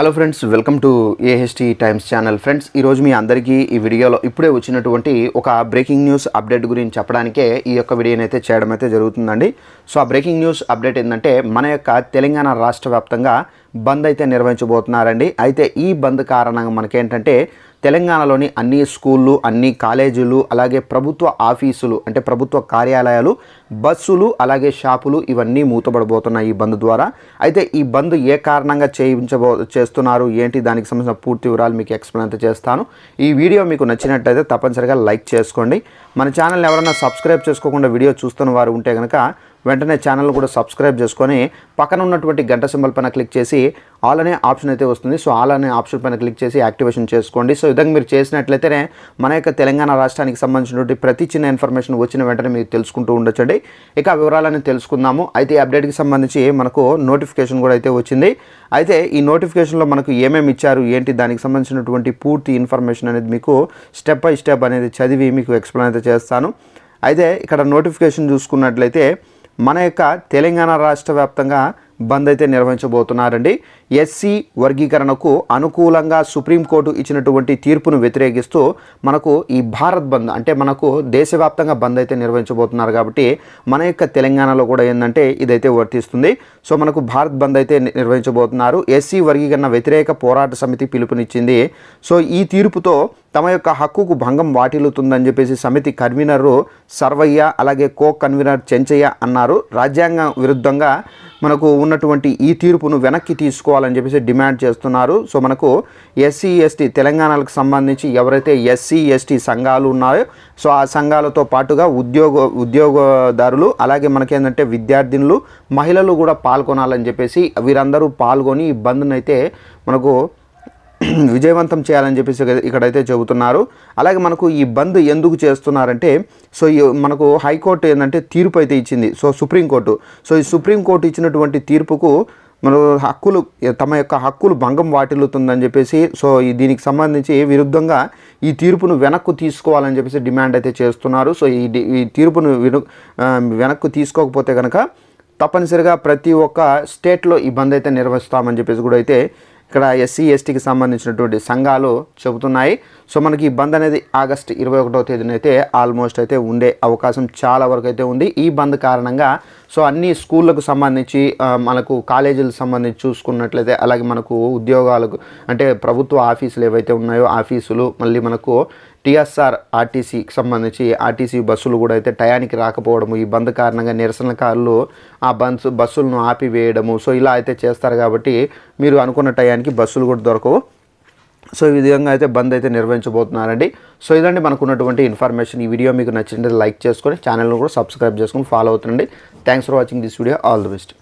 Hello friends welcome to AHT times channel friends ఈరోజు మీ అందరికీ ఈ వీడియోలో ఇప్పుడే వచ్చినటువంటి ఒక బ్రేకింగ్ న్యూస్ అప్డేట్ గురించి చెప్పడానికే ఈ యొక్క వీడియోని అయితే చేయడం అయితే జరుగుతుందండి. సో ఆ బ్రేకింగ్ న్యూస్ అప్డేట్ ఏంటంటే మన యొక్క తెలంగాణ రాష్ట్ర వ్యాప్తంగా బంద్ అయితే నిర్వహించబోతున్నారండి. అయితే ఈ బంద్ కారణంగా మనకేంటంటే తెలంగాణలోని అన్ని స్కూళ్ళు అన్ని కాలేజీలు అలాగే ప్రభుత్వ ఆఫీసులు అంటే ప్రభుత్వ కార్యాలయాలు బస్సులు అలాగే షాపులు ఇవన్నీ మూతపడబోతున్నాయి ఈ బంద్ ద్వారా. అయితే ఈ బంద్ ఏ కారణంగా చేయించబో చేస్తున్నారు? ఏంటి? దానికి సంబంధించిన పూర్తి వివరాలు మీకు ఎక్స్ప్లెయిన్ అయితే చేస్తాను. ఈ వీడియో మీకు నచ్చినట్టయితే తప్పనిసరిగా లైక్ చేసుకోండి. మన ఛానల్ ఎవరైనా సబ్స్క్రైబ్ చేసుకోకుండా వీడియో చూస్తున్న వారు ఉంటే కనుక వెంటనే ఛానల్ కూడా సబ్స్క్రైబ్ చేసుకొని పక్కన ఉన్నటువంటి గంట సింబల్ పైన క్లిక్ చేసి ఆల్ అనే ఆప్షన్ అయితే వస్తుంది. సో ఆల్ అనే ఆప్షన్ పైన క్లిక్ చేసి యాక్టివేషన్ చేసుకోండి. సో విధంగా మీరు చేసినట్లయితేనే మన యొక్క తెలంగాణ రాష్ట్రానికి సంబంధించినటువంటి ప్రతి చిన్న ఇన్ఫర్మేషన్ వచ్చిన వెంటనే మీరు తెలుసుకుంటూ ఉండొచ్చండి. ఇక వివరాలని తెలుసుకుందాము. అయితే ఈ అప్డేట్కి సంబంధించి మనకు నోటిఫికేషన్ కూడా అయితే వచ్చింది. అయితే ఈ నోటిఫికేషన్లో మనకు ఏమేమి ఇచ్చారు ఏంటి దానికి సంబంధించినటువంటి పూర్తి ఇన్ఫర్మేషన్ అనేది మీకు స్టెప్ బై స్టెప్ అనేది చదివి మీకు ఎక్స్ప్లెయిన్ అయితే చేస్తాను. అయితే ఇక్కడ నోటిఫికేషన్ చూసుకున్నట్లయితే మన యొక్క తెలంగాణ రాష్ట్ర వ్యాప్తంగా బంద్ అయితే నిర్వహించబోతున్నారండి. ఎస్సీ వర్గీకరణకు అనుకూలంగా సుప్రీంకోర్టు ఇచ్చినటువంటి తీర్పును వ్యతిరేకిస్తూ మనకు ఈ భారత్ బంద్ అంటే మనకు దేశవ్యాప్తంగా బంద్ అయితే నిర్వహించబోతున్నారు కాబట్టి మన యొక్క తెలంగాణలో కూడా ఏంటంటే ఇదైతే వర్తిస్తుంది. సో మనకు భారత్ బంద్ అయితే నిర్వహించబోతున్నారు. ఎస్సీ వర్గీకరణ వ్యతిరేక పోరాట సమితి పిలుపునిచ్చింది. సో ఈ తీర్పుతో తమ యొక్క హక్కుకు భంగం వాటిల్లుతుందని చెప్పేసి సమితి కన్వీనరు సర్వయ్య అలాగే కో కన్వీనర్ చెంచయ్య అన్నారు. రాజ్యాంగం విరుద్ధంగా మనకు ఉన్నటువంటి ఈ తీర్పును వెనక్కి తీసుకోవాలని చెప్పేసి డిమాండ్ చేస్తున్నారు. సో మనకు ఎస్సీ ఎస్టీ తెలంగాణకు సంబంధించి ఎవరైతే ఎస్సీ ఎస్టీ సంఘాలు ఉన్నాయో సో ఆ సంఘాలతో పాటుగా ఉద్యోగ ఉద్యోగదారులు అలాగే మనకేంటంటే విద్యార్థినులు మహిళలు కూడా పాల్గొనాలని చెప్పేసి వీరందరూ పాల్గొని ఈ బంద్ను అయితే మనకు విజయవంతం చేయాలని చెప్పేసి ఇక్కడైతే చెబుతున్నారు. అలాగే మనకు ఈ బంద్ ఎందుకు చేస్తున్నారంటే సో ఈ మనకు హైకోర్టు ఏంటంటే తీర్పు అయితే ఇచ్చింది. So supreme court. సో ఈ సుప్రీంకోర్టు ఇచ్చినటువంటి తీర్పుకు మన హక్కులు తమ యొక్క హక్కులు భంగం వాటిల్లుతుందని చెప్పేసి సో ఈ దీనికి సంబంధించి విరుద్ధంగా ఈ తీర్పును వెనక్కు తీసుకోవాలని చెప్పేసి డిమాండ్ అయితే చేస్తున్నారు. సో ఈ ఈ తీర్పును విను వెనక్కు తీసుకోకపోతే కనుక తప్పనిసరిగా ప్రతి ఒక్క స్టేట్లో ఈ బంద్ అయితే నిర్వహిస్తామని చెప్పేసి కూడా అయితే ఇక్కడ ఎస్సీ ఎస్టీకి సంబంధించినటువంటి సంఘాలు చెబుతున్నాయి. సో మనకి ఈ బంద్ అనేది ఆగస్ట్ ఇరవై ఒకటో తేదీన అయితే ఆల్మోస్ట్ అయితే ఉండే అవకాశం చాలా వరకు అయితే ఉంది. ఈ బంద్ కారణంగా సో అన్ని స్కూళ్ళకు సంబంధించి మనకు కాలేజీలకు సంబంధించి చూసుకున్నట్లయితే అలాగే మనకు ఉద్యోగాలకు అంటే ప్రభుత్వ ఆఫీసులు ఏవైతే ఉన్నాయో ఆఫీసులు మళ్ళీ మనకు టీఎస్ఆర్ ఆర్టీసీకి సంబంధించి ఆర్టీసీ బస్సులు కూడా అయితే టయానికి రాకపోవడము ఈ బంద్ కారణంగా నిరసనకారులు ఆ బన్స్ బస్సులను ఆపివేయడము. సో ఇలా అయితే చేస్తారు కాబట్టి మీరు అనుకున్న టయానికి బస్సులు కూడా దొరకవు. సో ఈ విధంగా అయితే బంద్ అయితే నిర్వహించబోతున్నారండి. సో ఇదండి మనకు ఉన్నటువంటి ఇన్ఫర్మేషన్. ఈ వీడియో మీకు నచ్చినట్లయితే లైక్ చేసుకొని ఛానల్ను కూడా సబ్స్క్రైబ్ చేసుకొని follow అవుతుండండి. Thanks for watching this video all the best